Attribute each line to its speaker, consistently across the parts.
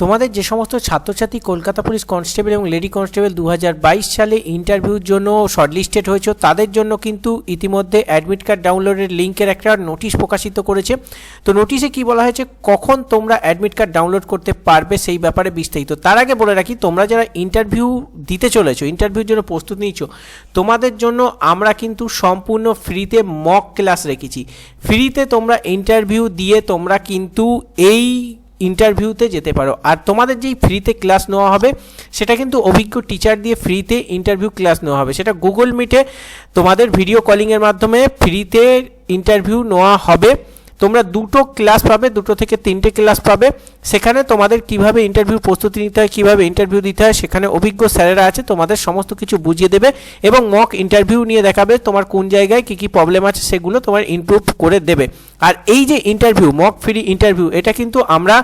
Speaker 1: তোমাদের যে সমস্ত ছাত্রছাত্রী, কলকাতা পুলিশ কনস্টেবল এবং লেডি কনস্টেবল দু হাজার বাইশ সালে ইন্টারভিউর জন্য শর্টলিস্টেড হয়েছে, তাদের জন্য কিন্তু ইতিমধ্যে অ্যাডমিট কার্ড ডাউনলোডের লিঙ্কের একটা নোটিশ প্রকাশিত করেছে। তো নোটিশে কি বলা হয়েছে, কখন তোমরা অ্যাডমিট কার্ড ডাউনলোড করতে পারবে সেই ব্যাপারে বিস্তারিত। তার আগে বলে রাখি, তোমরা যারা ইন্টারভিউ দিতে চলেছো ইন্টারভিউর জন্য প্রস্তুত নিচ্ছ তোমাদের জন্য আমরা কিন্তু সম্পূর্ণ ফ্রিতে মক ক্লাস রেখেছি। ফ্রিতে তোমরা ইন্টারভিউ দিয়ে তোমরা কিন্তু এই ইন্টারভিউতে যেতে পারো। আর তোমাদের যেই ফ্রিতে ক্লাস নেওয়া হবে, সেটা কিন্তু অভিজ্ঞ টিচার দিয়ে ফ্রিতে ইন্টারভিউ ক্লাস নেওয়া হবে। সেটা গুগল মিটে তোমাদের ভিডিও কলিংয়ের মাধ্যমে ফ্রিতে ইন্টারভিউ নেওয়া হবে। তোমরা দুটো ক্লাস পাবে, দুটো থেকে তিনটে ক্লাস পাবে। সেখানে তোমাদের কীভাবে ইন্টারভিউ প্রস্তুতি নিতে হয়, কীভাবে ইন্টারভিউ দিতে হয়, সেখানে অভিজ্ঞ স্যারেরা আছে, তোমাদের সমস্ত কিছু বুঝিয়ে দেবে এবং মক ইন্টারভিউ নিয়ে দেখাবে তোমার কোন জায়গায় কী কী প্রবলেম আছে, সেগুলো তোমার ইমপ্রুভ করে দেবে। আর এই যে ইন্টারভিউ মক ফ্রি ইন্টারভিউ এটা কিন্তু আমরা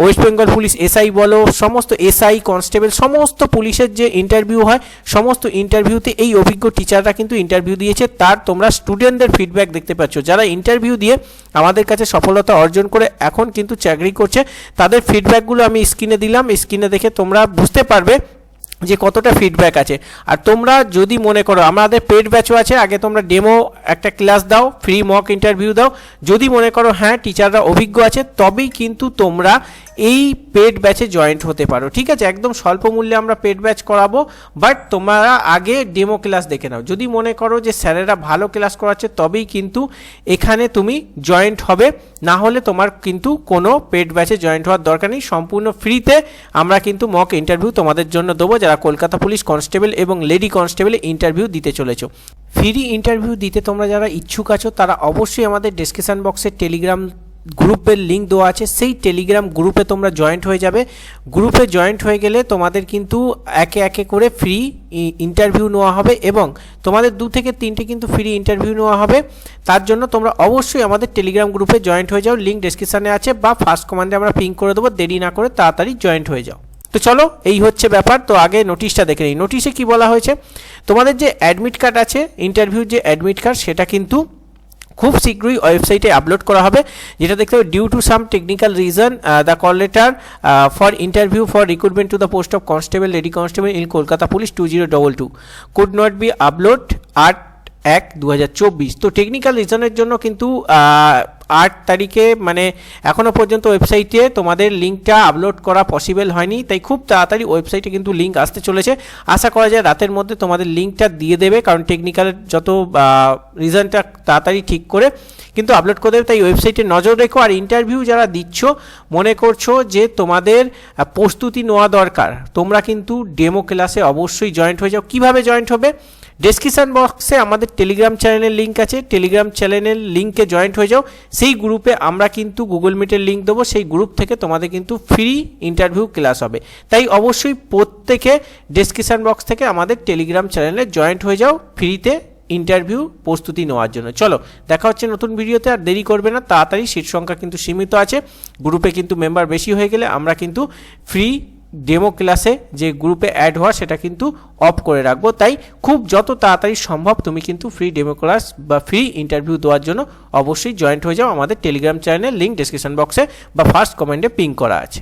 Speaker 1: ওয়েস্ট বেঙ্গল পুলিশ এসআই বলো, সমস্ত এসআই কনস্টেবল সমস্ত পুলিশের যে ইন্টারভিউ হয়, সমস্ত ইন্টারভিউতে এই অভিজ্ঞ টিচাররা কিন্তু ইন্টারভিউ দিয়েছে। তার তোমরা স্টুডেন্টদের ফিডব্যাক দেখতে পাচ্ছ। যারা ইন্টারভিউ দিয়ে আমাদের কাছে সফলতা অর্জন করে এখন কিন্তু চাকরি করছে তাদের ফিডব্যাকগুলো আমি স্ক্রিনে দিলাম। স্ক্রিনে দেখে তোমরা বুঝতে পারবে যে কতটা ফিডব্যাক আছে। আর তোমরা যদি মনে করো, আমাদের পেড ব্যাচও আছে, আগে তোমরা ডেমো একটা ক্লাস দাও ফ্রি মক ইন্টারভিউ দাও। যদি মনে করো হ্যাঁ টিচাররা অভিজ্ঞ আছে, তবেই কিন্তু তোমরা এই পেড ব্যাচে জয়েন্ট হতে পারো। ঠিক আছে? একদম স্বল্প মূল্যে আমরা পেড ব্যাচ করাবো বাট তোমরা আগে ডেমো ক্লাস দেখে নাও। যদি মনে করো যে স্যারেরা ভালো ক্লাস করাচ্ছে, তবেই কিন্তু এখানে তুমি জয়েন্ট হবে। না হলে তোমার কিন্তু কোনো পেড ব্যাচে জয়েন্ট হওয়ার দরকার নেই। সম্পূর্ণ ফ্রিতে আমরা কিন্তু মক ইন্টারভিউ তোমাদের জন্য দেবো। যারা কলকাতা পুলিশ কনস্টেবল এবং লেডি কনস্টেবলে ইন্টারভিউ দিতে চলেছো। ফ্রি ইন্টারভিউ দিতে তোমরা যারা ইচ্ছুক আছো, তারা অবশ্যই আমাদের ডিসক্রিপশন বক্সে টেলিগ্রাম গ্রুপের লিঙ্ক দেওয়া আছে, সেই টেলিগ্রাম গ্রুপে তোমরা জয়েন্ট হয়ে যাবে। গ্রুপে জয়েন্ট হয়ে গেলে তোমাদের কিন্তু একে একে করে ফ্রি ইন্টারভিউ নেওয়া হবে এবং তোমাদের দু থেকে তিনটে কিন্তু ফ্রি ইন্টারভিউ নেওয়া হবে। তার জন্য তোমরা অবশ্যই আমাদের টেলিগ্রাম গ্রুপে জয়েন্ট হয়ে যাও। লিঙ্ক ডিসক্রিপশানে আছে বা ফার্স্ট কমান্ডে আমরা পিং করে দেবো। দেরি না করে তাড়াতাড়ি জয়েন্ট হয়ে যাও। তো চলো, এই হচ্ছে ব্যাপার। তো আগে নোটিশটা দেখে নিই। নোটিশে কি বলা হয়েছে? তোমাদের যে অ্যাডমিট কার্ড আছে ইন্টারভিউর যে অ্যাডমিট কার্ড সেটা কিন্তু খুব শীঘ্রই ওয়েবসাইটে আপলোড করা হবে, যেটা দেখতে হবে due to some technical reason the call letter for interview for recruitment to the post of constable lady constable in Kolkata police two zero double two could not be upload আট এক দু তো technical রিজনের জন্য কিন্তু আট তারিখে মানে এখনও পর্যন্ত ওয়েবসাইটে তোমাদের লিঙ্কটা আপলোড করা পসিবল হয়নি, তাই খুব তাড়াতাড়ি ওয়েবসাইটে কিন্তু লিঙ্ক আসতে চলেছে। আশা করা যায় রাতের মধ্যে তোমাদের লিঙ্কটা দিয়ে দেবে, কারণ টেকনিক্যালের যত রিজনটা তাড়াতাড়ি ঠিক করে কিন্তু আপলোড করে দেবে, তাই ওয়েবসাইটে নজর রেখো। আর ইন্টারভিউ যারা দিচ্ছ, মনে করছ যে তোমাদের প্রস্তুতি নেওয়া দরকার, তোমরা কিন্তু ডেমো ক্লাসে অবশ্যই জয়েন্ট হয়ে যাও। কীভাবে জয়েন্ট হবে? ডেসক্রিপশান বক্সে আমাদের টেলিগ্রাম চ্যানেলের লিঙ্ক আছে। টেলিগ্রাম চ্যানেলের লিঙ্কে জয়েন্ট হয়ে যাও। সেই গ্রুপে আমরা কিন্তু গুগল মিটের লিঙ্ক দেবো। সেই গ্রুপ থেকে তোমাদের কিন্তু ফ্রি ইন্টারভিউ ক্লাস হবে। তাই অবশ্যই প্রত্যেকে ডেসক্রিপশান বক্স থেকে আমাদের টেলিগ্রাম চ্যানেলে জয়েন্ট হয়ে যাও। ফ্রিতে ইন্টারভিউ প্রস্তুতি নেওয়ার জন্য। চলো, দেখা হচ্ছে নতুন ভিডিওতে আর দেরি করবে না। তাড়াতাড়ি সিট সংখ্যা কিন্তু সীমিত আছে। গ্রুপে কিন্তু মেম্বার বেশি হয়ে গেলে আমরা কিন্তু ফ্রি ডেমো ক্লাসে যে গ্রুপে অ্যাড হওয়া সেটা কিন্তু অফ করে রাখব। তাই খুব যত তাড়াতাড়ি সম্ভব তুমি কিন্তু ফ্রি ডেমো ক্লাস বা ফ্রি ইন্টারভিউ দেওয়ার জন্য অবশ্যই জয়েন্ট হয়ে যাও। আমাদের টেলিগ্রাম চ্যানেলের লিঙ্ক ডিসক্রিপশন বক্সে বা ফার্স্ট কমেন্টে পিং করা আছে।